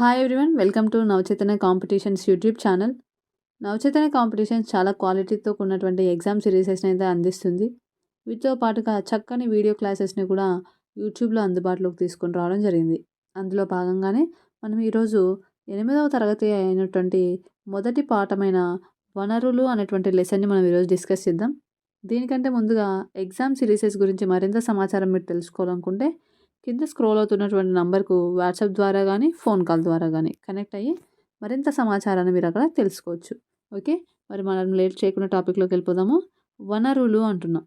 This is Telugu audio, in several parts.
Hi everyone welcome to Navachetana competitions YouTube channel Navachetana competitions చాలా క్వాలిటీతో కూడినటువంటి ఎగ్జామ్ సిరీసెస్ని అయితే అందిస్తుంది. వీటితో పాటుగా చక్కని వీడియో క్లాసెస్ని కూడా యూట్యూబ్లో అందుబాటులోకి తీసుకొని రావడం జరిగింది. అందులో భాగంగానే మనం ఈరోజు ఎనిమిదవ తరగతి అయినటువంటి మొదటి పాఠమైన వనరులు అనేటువంటి లెసన్ని మనం ఈరోజు డిస్కస్ చేద్దాం. దీనికంటే ముందుగా ఎగ్జామ్ సిరీసెస్ గురించి మరింత సమాచారం మీరు తెలుసుకోవాలనుకుంటే కింద స్క్రోల్ అవుతున్నటువంటి నంబర్కు వాట్సాప్ ద్వారా కానీ ఫోన్ కాల్ ద్వారా కానీ కనెక్ట్ అయ్యి మరింత సమాచారాన్ని మీరు అక్కడ తెలుసుకోవచ్చు. ఓకే? మరి మనం లేట్ చేయకుండా టాపిక్లోకి వెళ్ళిపోదాము. వనరులు అంటున్నాం.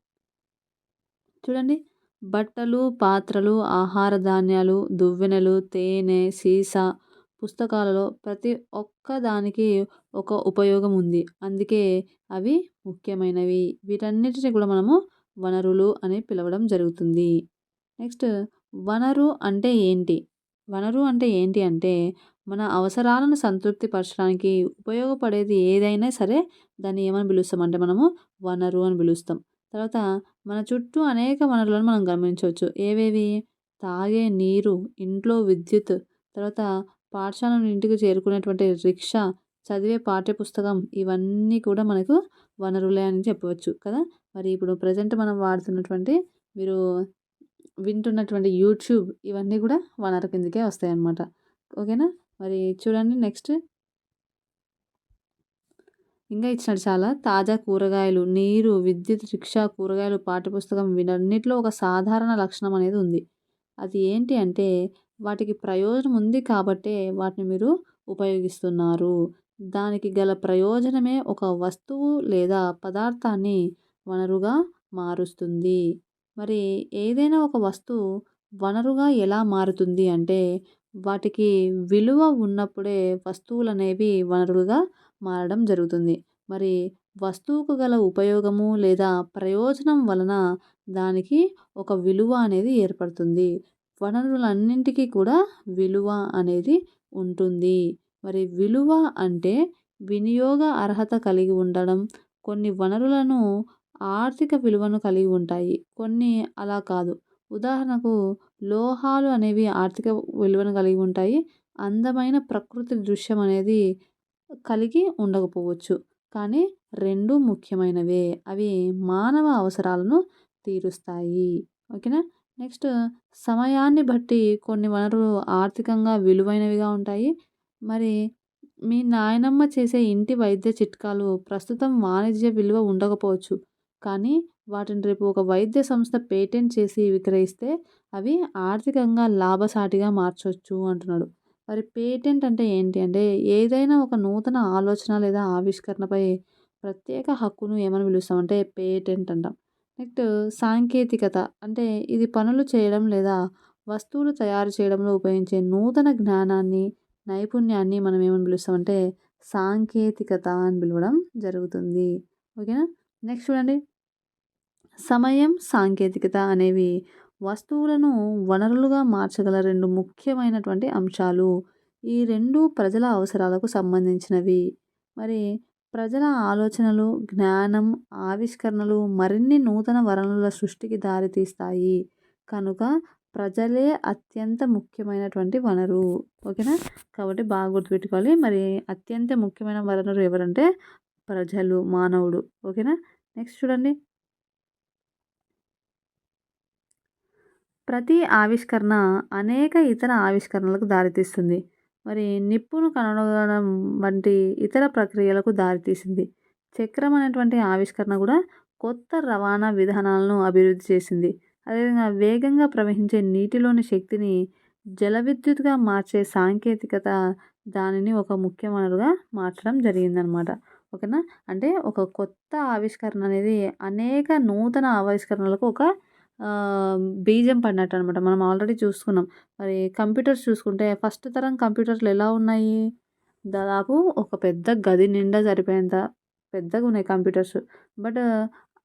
చూడండి. బట్టలు పాత్రలు ఆహార ధాన్యాలు దువ్వెనలు తేనె సీసా పుస్తకాలలో ప్రతి ఒక్క దానికి ఒక ఉపయోగం ఉంది. అందుకే అవి ముఖ్యమైనవి. వీటన్నిటిని కూడా మనము వనరులు అని పిలవడం జరుగుతుంది. నెక్స్ట్ వనరు అంటే ఏంటి? వనరు అంటే ఏంటి అంటే మన అవసరాలను సంతృప్తి పరచడానికి ఉపయోగపడేది ఏదైనా సరే దాన్ని ఏమని పిలుస్తాం? అంటే మనము వనరు అని పిలుస్తాం. తర్వాత మన చుట్టూ అనేక వనరులను మనం గమనించవచ్చు. ఏవేవి? తాగే నీరు ఇంట్లో విద్యుత్ తర్వాత పాఠశాల ఇంటికి చేరుకునేటువంటి రిక్షా చదివే పాఠ్యపుస్తకం ఇవన్నీ కూడా మనకు వనరులే అని చెప్పవచ్చు కదా? మరి ఇప్పుడు ప్రజెంట్ మనం వాడుతున్నటువంటి మీరు వింటున్నటువంటి యూట్యూబ్ ఇవన్నీ కూడా వనరు కిందకే వస్తాయి అన్నమాట ఓకేనా? మరి చూడండి నెక్స్ట్. ఇంకా ఇచ్చినాడు చాలా. తాజా కూరగాయలు నీరు విద్యుత్ రిక్షా కూరగాయలు పాఠ్యపుస్తకం వీటన్నిటిలో ఒక సాధారణ లక్షణం అనేది ఉంది. అది ఏంటి అంటే వాటికి ప్రయోజనం ఉంది కాబట్టే వాటిని మీరు ఉపయోగిస్తున్నారు. దానికి గల ప్రయోజనమే ఒక వస్తువు లేదా పదార్థాన్ని వనరుగా మారుస్తుంది. మరి ఏదైనా ఒక వస్తువు వనరుగా ఎలా మారుతుంది అంటే వాటికి విలువ ఉన్నప్పుడే వస్తువులు అనేవి వనరులుగా మారడం జరుగుతుంది. మరి వస్తువుకు గల ఉపయోగము లేదా ప్రయోజనం వలన దానికి ఒక విలువ అనేది ఏర్పడుతుంది. వనరులన్నింటికీ కూడా విలువ అనేది ఉంటుంది. మరి విలువ అంటే వినియోగ అర్హత కలిగి ఉండడం కొన్ని వనరులను ఆర్థిక విలువను కలిగి ఉంటాయి. కొన్ని అలా కాదు. ఉదాహరణకు లోహాలు అనేవి ఆర్థిక విలువను కలిగి ఉంటాయి. అందమైన ప్రకృతి దృశ్యం అనేది కలిగి ఉండకపోవచ్చు. కానీ రెండు ముఖ్యమైనవే. అవి మానవ అవసరాలను తీరుస్తాయి. ఓకేనా? నెక్స్ట్ సమయాన్ని బట్టి కొన్ని వనరులు ఆర్థికంగా విలువైనవిగా ఉంటాయి. మరి మీ నాయనమ్మ చేసే ఇంటి వైద్య చిట్కాలు ప్రస్తుతం వాణిజ్య విలువ ఉండకపోవచ్చు. కానీ వాటిని రేపు ఒక వైద్య సంస్థ పేటెంట్ చేసి విక్రయిస్తే అవి ఆర్థికంగా లాభసాటిగా మార్చవచ్చు అంటున్నాడు. మరి పేటెంట్ అంటే ఏంటి? అంటే ఏదైనా ఒక నూతన ఆలోచన లేదా ఆవిష్కరణపై ప్రత్యేక హక్కును ఏమని పిలుస్తామంటే పేటెంట్ అంటాం. నెక్స్ట్ సాంకేతికత. అంటే ఇది పనులు చేయడం లేదా వస్తువులు తయారు చేయడంలో ఉపయోగించే నూతన జ్ఞానాన్ని నైపుణ్యాన్ని మనం ఏమని పిలుస్తామంటే సాంకేతికత అని పిలవడం జరుగుతుంది. ఓకేనా? నెక్స్ట్ చూడండి. సమయం సాంకేతికత అనేవి వస్తువులను వనరులుగా మార్చగల రెండు ముఖ్యమైనటువంటి అంశాలు. ఈ రెండు ప్రజల అవసరాలకు సంబంధించినవి. మరి ప్రజల ఆలోచనలు జ్ఞానం ఆవిష్కరణలు మరిన్ని నూతన వనరుల సృష్టికి దారితీస్తాయి. కనుక ప్రజలే అత్యంత ముఖ్యమైనటువంటి వనరు. ఓకేనా? కాబట్టి బాగా గుర్తుపెట్టుకోవాలి. మరి అత్యంత ముఖ్యమైన వనరు ఎవరంటే ప్రజలు మానవుడు. ఓకేనా? నెక్స్ట్ చూడండి. ప్రతి ఆవిష్కరణ అనేక ఇతర ఆవిష్కరణలకు దారితీస్తుంది. మరి నిప్పును కనుగొనడం వంటి ఇతర ప్రక్రియలకు దారితీసింది. చక్రం అనేటువంటి ఆవిష్కరణ కూడా కొత్త రవాణా విధానాలను అభివృద్ధి చేసింది. అదేవిధంగా వేగంగా ప్రవహించే నీటిలోని శక్తిని జల విద్యుత్గా మార్చే సాంకేతికత దానిని ఒక ముఖ్య వనరుగా మార్చడం జరిగిందనమాట. ఓకేనా? అంటే ఒక కొత్త ఆవిష్కరణ అనేది అనేక నూతన ఆవిష్కరణలకు ఒక బీజం పడినట్టు అనమాట మనం ఆల్రెడీ చూసుకున్నాం. మరి కంప్యూటర్స్ చూసుకుంటే ఫస్ట్ తరం కంప్యూటర్లు ఎలా ఉన్నాయి? దాదాపు ఒక పెద్ద గది నిండా సరిపోయేంత పెద్దగా ఉన్నాయి కంప్యూటర్స్. బట్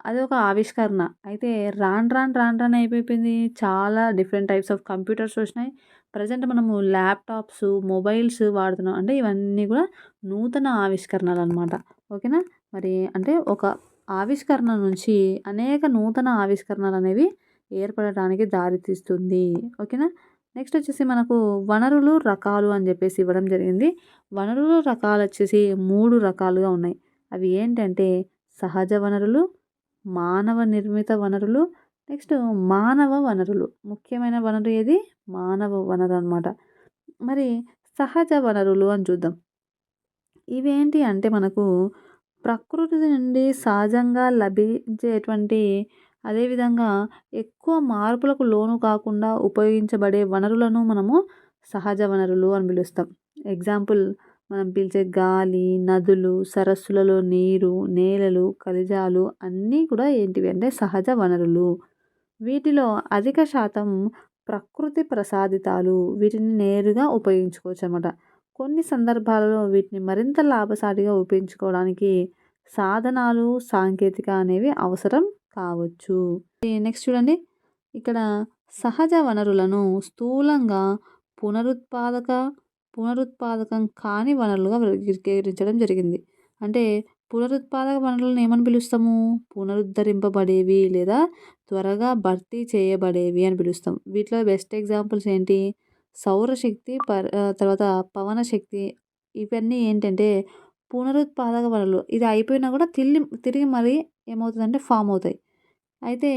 అది ఒక ఆవిష్కరణ. అయితే రాను రాను రాను రాను అయిపోయింది. చాలా డిఫరెంట్ టైప్స్ ఆఫ్ కంప్యూటర్స్ వచ్చినాయి. ప్రజెంట్ మనము ల్యాప్టాప్స్ మొబైల్స్ వాడుతున్నాం. అంటే ఇవన్నీ కూడా నూతన ఆవిష్కరణలు అనమాట ఓకేనా? మరి అంటే ఒక ఆవిష్కరణ నుంచి అనేక నూతన ఆవిష్కరణలు అనేవి ఏర్పడటానికి దారితీస్తుంది. ఓకేనా? నెక్స్ట్ వచ్చేసి మనకు వనరులు రకాలు అని చెప్పేసి ఇవ్వడం జరిగింది. వనరుల రకాలు వచ్చేసి మూడు రకాలుగా ఉన్నాయి. అవి ఏంటంటే సహజ వనరులు మానవ నిర్మిత వనరులు నెక్స్ట్ మానవ వనరులు. ముఖ్యమైన వనరు ఏది? మానవ వనరు అనమాట మరి సహజ వనరులు అని చూద్దాం. ఇవేంటి అంటే మనకు ప్రకృతి నుండి సహజంగా లభించేటువంటి అదేవిధంగా ఎక్కువ మార్పులకు లోను కాకుండా ఉపయోగించబడే వనరులను మనము సహజ వనరులు అని పిలుస్తాం. ఎగ్జాంపుల్ మనం పీల్చే గాలి నదులు సరస్సులలో నీరు నేలలు ఖనిజాలు అన్నీ కూడా ఏంటివి అంటే సహజ వనరులు. వీటిలో అధిక శాతం ప్రకృతి ప్రసాదితాలు వీటిని నేరుగా ఉపయోగించుకోవచ్చు అనమాట కొన్ని సందర్భాలలో వీటిని మరింత లాభసాటిగా ఉపయోగించుకోవడానికి సాధనాలు సాంకేతిక అనేవి అవసరం కావచ్చు. నెక్స్ట్ చూడండి. ఇక్కడ సహజ వనరులను స్థూలంగా పునరుత్పాదక పునరుత్పాదకం కాని వనరులుగా వర్గీకరించడం జరిగింది. అంటే పునరుత్పాదక వనరులను ఏమని పిలుస్తాము? పునరుద్ధరింపబడేవి లేదా త్వరగా భర్తీ చేయబడేవి అని పిలుస్తాం. వీటిలో బెస్ట్ ఎగ్జాంపుల్స్ ఏంటి? సౌరశక్తి ప తర్వాత పవన శక్తి ఇవన్నీ ఏంటంటే పునరుత్పాదక వనరులు. ఇది అయిపోయినా కూడా తిరిగి తిరిగి మరీ ఏమవుతుందంటే ఫామ్ అవుతాయి. అయితే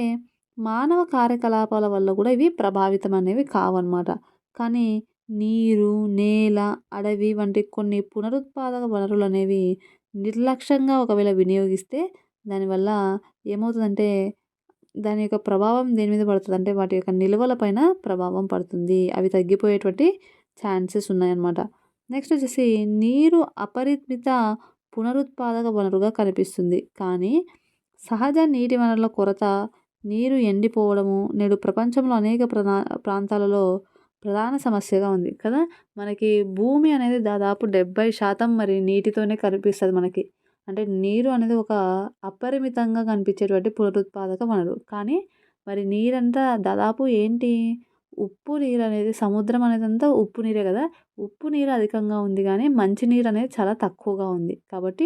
మానవ కార్యకలాపాల వల్ల కూడా ఇవి ప్రభావితం అనేవి కావన్నమాట. కానీ నీరు నేల అడవి వంటి కొన్ని పునరుత్పాదక వనరులు అనేవి నిర్లక్ష్యంగా ఒకవేళ వినియోగిస్తే దానివల్ల ఏమవుతుందంటే దాని యొక్క ప్రభావం దేని మీద పడుతుంది అంటే వాటి యొక్క నిల్వల పైన ప్రభావం పడుతుంది. అవి తగ్గిపోయేటువంటి ఛాన్సెస్ ఉన్నాయన్నమాట. నెక్స్ట్ వచ్చేసి నీరు అపరిమిత పునరుత్పాదక వనరుగా కనిపిస్తుంది. కానీ సహజ నీటి వనరుల కొరత నీరు ఎండిపోవడము నేడు ప్రపంచంలో అనేక ప్రధా ప్రాంతాలలో ప్రధాన సమస్యగా ఉంది కదా? మనకి భూమి అనేది దాదాపు డెబ్బై శాతం మరి నీటితోనే కనిపిస్తుంది మనకి. అంటే నీరు అనేది ఒక అపరిమితంగా కనిపించేటువంటి పునరుత్పాదక వనరు. కానీ మరి నీరంతా దాదాపు ఏంటి? ఉప్పు నీరు అనేది సముద్రం అనేది అంతా ఉప్పు నీరే కదా? ఉప్పు నీరు అధికంగా ఉంది కానీ మంచినీరు అనేది చాలా తక్కువగా ఉంది. కాబట్టి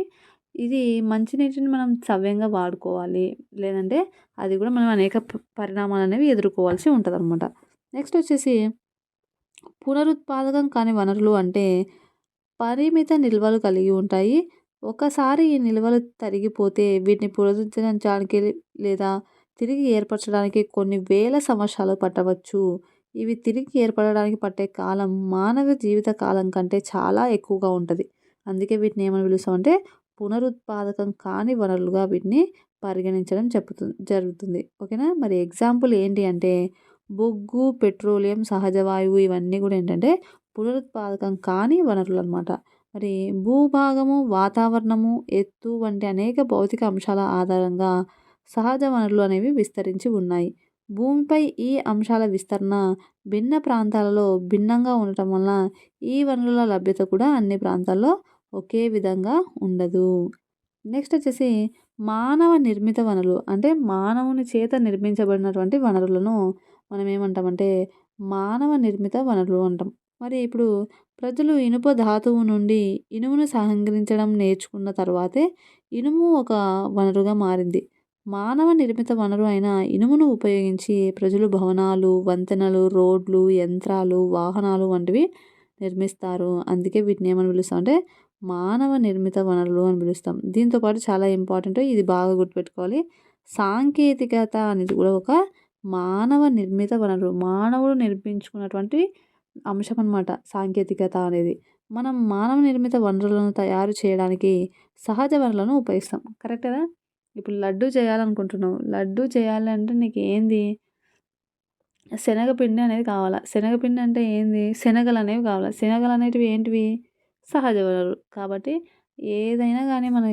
ఇది మంచినీటిని మనం సవ్యంగా వాడుకోవాలి. లేదంటే అది కూడా మనం అనేక పరిణామాలు అనేవి ఎదుర్కోవాల్సి ఉంటుంది అనమాట నెక్స్ట్ వచ్చేసి పునరుత్పాదకం కాని వనరులు అంటే పరిమిత నిల్వలు కలిగి ఉంటాయి. ఒకసారి ఈ నిల్వలు తరిగిపోతే వీటిని పునరుద్ధరించడానికి లేదా తిరిగి ఏర్పరచడానికి కొన్ని వేల సంవత్సరాలు పట్టవచ్చు. ఇవి తిరిగి ఏర్పడడానికి పట్టే కాలం మానవ జీవిత కాలం కంటే చాలా ఎక్కువగా ఉంటుంది. అందుకే వీటిని ఏమని పిలుస్తామంటే పునరుత్పాదకం కాని వనరులుగా వీటిని పరిగణించడం చెబుతుంది జరుగుతుంది. ఓకేనా? మరి ఎగ్జాంపుల్ ఏంటి అంటే బొగ్గు పెట్రోలియం సహజ వాయువు ఇవన్నీ కూడా ఏంటంటే పునరుత్పాదకం కాని వనరులు అనమాట మరి భూభాగము వాతావరణము ఎత్తు వంటి అనేక భౌతిక అంశాల ఆధారంగా సహజ వనరులు అనేవి విస్తరించి ఉన్నాయి. భూమిపై ఈ అంశాల విస్తరణ భిన్న ప్రాంతాలలో భిన్నంగా ఉండటం వలన ఈ వనరుల లభ్యత కూడా అన్ని ప్రాంతాల్లో ఒకే విధంగా ఉండదు. నెక్స్ట్ వచ్చేసి మానవ నిర్మిత వనరులు. అంటే మానవుని చేత నిర్మించబడినటువంటి వనరులను మనం ఏమంటామంటే మానవ నిర్మిత వనరులు అంటాం. మరి ఇప్పుడు ప్రజలు ఇనుప ధాతువు నుండి ఇనుమును సహకరించడం నేర్చుకున్న తర్వాతే ఇనుము ఒక వనరుగా మారింది. మానవ నిర్మిత వనరు అయిన ఇనుమును ఉపయోగించి ప్రజలు భవనాలు వంతెనలు రోడ్లు యంత్రాలు వాహనాలు వంటివి నిర్మిస్తారు. అందుకే వీటిని ఏమని పిలుస్తామంటే మానవ నిర్మిత వనరులు అని పిలుస్తాం. దీంతోపాటు చాలా ఇంపార్టెంట్ ఇది బాగా గుర్తుపెట్టుకోవాలి. సాంకేతికత అనేది కూడా ఒక మానవ నిర్మిత వనరు. మానవుడు నిర్మించుకున్నటువంటి అంశం అనమాట సాంకేతికత అనేది. మనం మానవ నిర్మిత వనరులను తయారు చేయడానికి సహజ వనరులను ఉపయోగిస్తాం. కరెక్ట్ కదా? ఇప్పుడు లడ్డు చేయాలనుకుంటున్నావు. లడ్డు చేయాలంటే నీకు ఏంది? శనగపిండి అనేది కావాలా. శనగపిండి అంటే ఏంది? శనగలు అనేవి కావాలి. శనగలు అనేటివి ఏంటివి? సహజ వనరు కాబట్టి ఏదైనా కానీ మన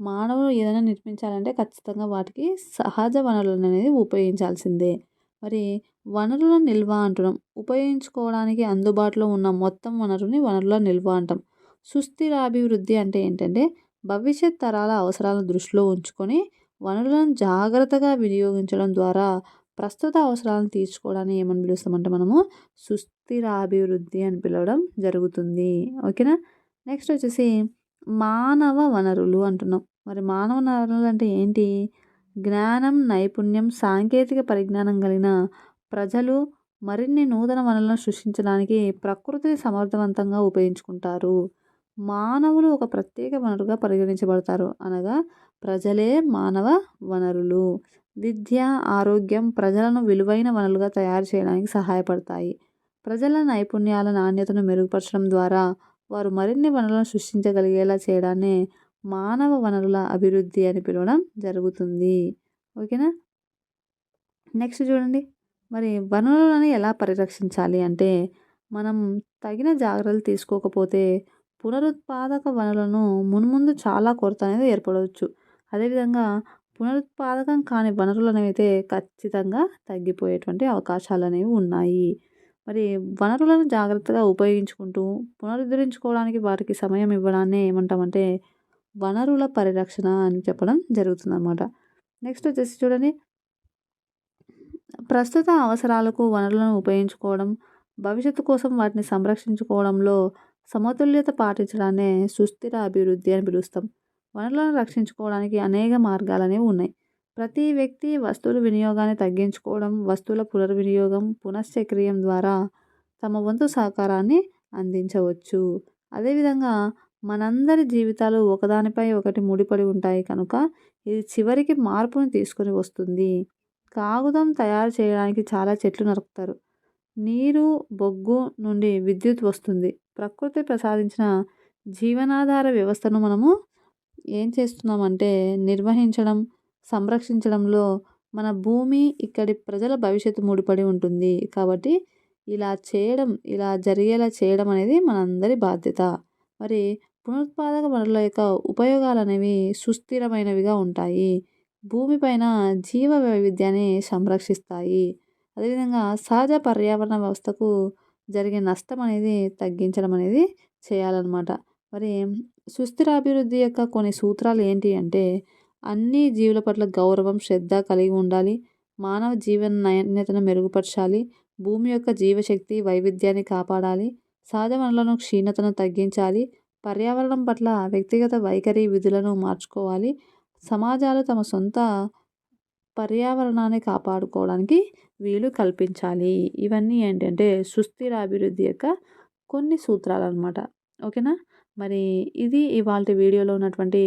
మానవులు ఏదైనా నిర్మించాలంటే ఖచ్చితంగా వాటికి సహజ వనరులను అనేది ఉపయోగించాల్సిందే. మరి వనరుల నిల్వ అంటున్నాం. ఉపయోగించుకోవడానికి అందుబాటులో ఉన్న మొత్తం వనరుని వనరుల నిల్వ అంటాం. సుస్థిర అభివృద్ధి అంటే ఏంటంటే భవిష్యత్ తరాల అవసరాలను దృష్టిలో ఉంచుకొని వనరులను జాగ్రత్తగా వినియోగించడం ద్వారా ప్రస్తుత అవసరాలను తీర్చుకోవడానికి ఏమని పిలుస్తామంటే మనము సుస్థిర అభివృద్ధి అని పిలవడం జరుగుతుంది. ఓకేనా? నెక్స్ట్ వచ్చేసి మానవ వనరులు అంటున్నాం. మరి మానవ వనరులు అంటే ఏంటి? జ్ఞానం నైపుణ్యం సాంకేతిక పరిజ్ఞానం కలిగిన ప్రజలు మరిన్ని నూతన వనరులను సృష్టించడానికి ప్రకృతిని సమర్థవంతంగా ఉపయోగించుకుంటారు. మానవులు ఒక ప్రత్యేక వనరుగా పరిగణించబడతారు. అనగా ప్రజలే మానవ వనరులు. విద్య ఆరోగ్యం ప్రజలను విలువైన వనరులుగా తయారు చేయడానికి సహాయపడతాయి. ప్రజల నైపుణ్యాల నాణ్యతను మెరుగుపరచడం ద్వారా వారు మరిన్ని వనరులను సృష్టించగలిగేలా చేయడాన్ని మానవ వనరుల అభివృద్ధి అని పిలవడం జరుగుతుంది. ఓకేనా? నెక్స్ట్ చూడండి. మరి వనరులను ఎలా పరిరక్షించాలి అంటే మనం తగిన జాగ్రత్తలు తీసుకోకపోతే పునరుత్పాదక వనరులను మున్ముందు చాలా కొరత అనేది ఏర్పడవచ్చు. అదేవిధంగా పునరుత్పాదకం కాని వనరులు అనేవి అయితే ఖచ్చితంగా తగ్గిపోయేటువంటి అవకాశాలు అనేవి ఉన్నాయి. మరి వనరులను జాగ్రత్తగా ఉపయోగించుకుంటూ పునరుద్ధరించుకోవడానికి వాటికి సమయం ఇవ్వడాన్ని ఏమంటామంటే వనరుల పరిరక్షణ అని చెప్పడం జరుగుతుంది అన్నమాట నెక్స్ట్ వచ్చేసి చూడండి. ప్రస్తుత అవసరాలకు వనరులను ఉపయోగించుకోవడం భవిష్యత్తు కోసం వాటిని సంరక్షించుకోవడంలో సమతుల్యత పాటించడాన్ని సుస్థిర అభివృద్ధి అని పిలుస్తాం. వనరులను రక్షించుకోవడానికి అనేక మార్గాలు అనేవి ఉన్నాయి. ప్రతి వ్యక్తి వస్తువుల వినియోగాన్ని తగ్గించుకోవడం వస్తువుల పునర్వినియోగం పునశ్చక్రియం ద్వారా తమ వంతు సహకారాన్ని అందించవచ్చు. అదేవిధంగా మనందరి జీవితాలు ఒకదానిపై ఒకటి ముడిపడి ఉంటాయి కనుక ఇది చివరికి మార్పును తీసుకొని వస్తుంది. కాగితం తయారు చేయడానికి చాలా చెట్లు నరుకుతారు. నీరు బొగ్గు నుండి విద్యుత్ వస్తుంది. ప్రకృతి ప్రసాదించిన జీవనాధార వ్యవస్థను మనము ఏం చేస్తున్నామంటే నిర్వహించడం సంరక్షించడంలో మన భూమి ఇక్కడి ప్రజల భవిష్యత్తు ముడిపడి ఉంటుంది. కాబట్టి ఇలా చేయడం ఇలా జరిగేలా చేయడం అనేది మనందరి బాధ్యత. మరి పునరుత్పాదక వనరుల యొక్క ఉపయోగాలు అనేవి సుస్థిరమైనవిగా ఉంటాయి. భూమిపైన జీవ వైవిధ్యాన్ని సంరక్షిస్తాయి. అదేవిధంగా సహజ పర్యావరణ వ్యవస్థకు జరిగే నష్టం అనేది తగ్గించడం అనేది చేయాలన్నమాట. మరి సుస్థిర అభివృద్ధి యొక్క కొన్ని సూత్రాలు ఏంటి అంటే అన్ని జీవుల పట్ల గౌరవం శ్రద్ధ కలిగి ఉండాలి. మానవ జీవన నాణ్యతను మెరుగుపరచాలి. భూమి యొక్క జీవశక్తి వైవిధ్యాన్ని కాపాడాలి. సహజ వనరులను క్షీణతను తగ్గించాలి. పర్యావరణం పట్ల వ్యక్తిగత వైఖరి విధులను మార్చుకోవాలి. సమాజాలు తమ సొంత పర్యావరణాన్ని కాపాడుకోవడానికి వీలు కల్పించాలి. ఇవన్నీ ఏంటంటే సుస్థిర అభివృద్ధి యొక్క కొన్ని సూత్రాలు అనమాట ఓకేనా? మరి ఇది ఇవాళ వీడియోలో ఉన్నటువంటి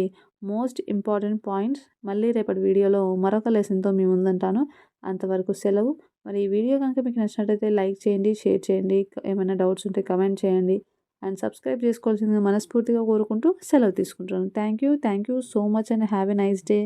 మోస్ట్ ఇంపార్టెంట్ పాయింట్స్. మళ్ళీ రేపటి వీడియోలో మరొక లెసన్తో మీ ముందుంటాను. అంతవరకు సెలవు. మరి ఈ వీడియో కనుక మీకు నచ్చినట్టయితే లైక్ చేయండి షేర్ చేయండి ఏమైనా డౌట్స్ ఉంటే కమెంట్ చేయండి. అండ్ సబ్స్క్రైబ్ చేసుకోవాల్సిందిగా మనస్ఫూర్తిగా కోరుకుంటూ సెలవు తీసుకుంటున్నాను. Thank you. Thank you so much and have a nice day.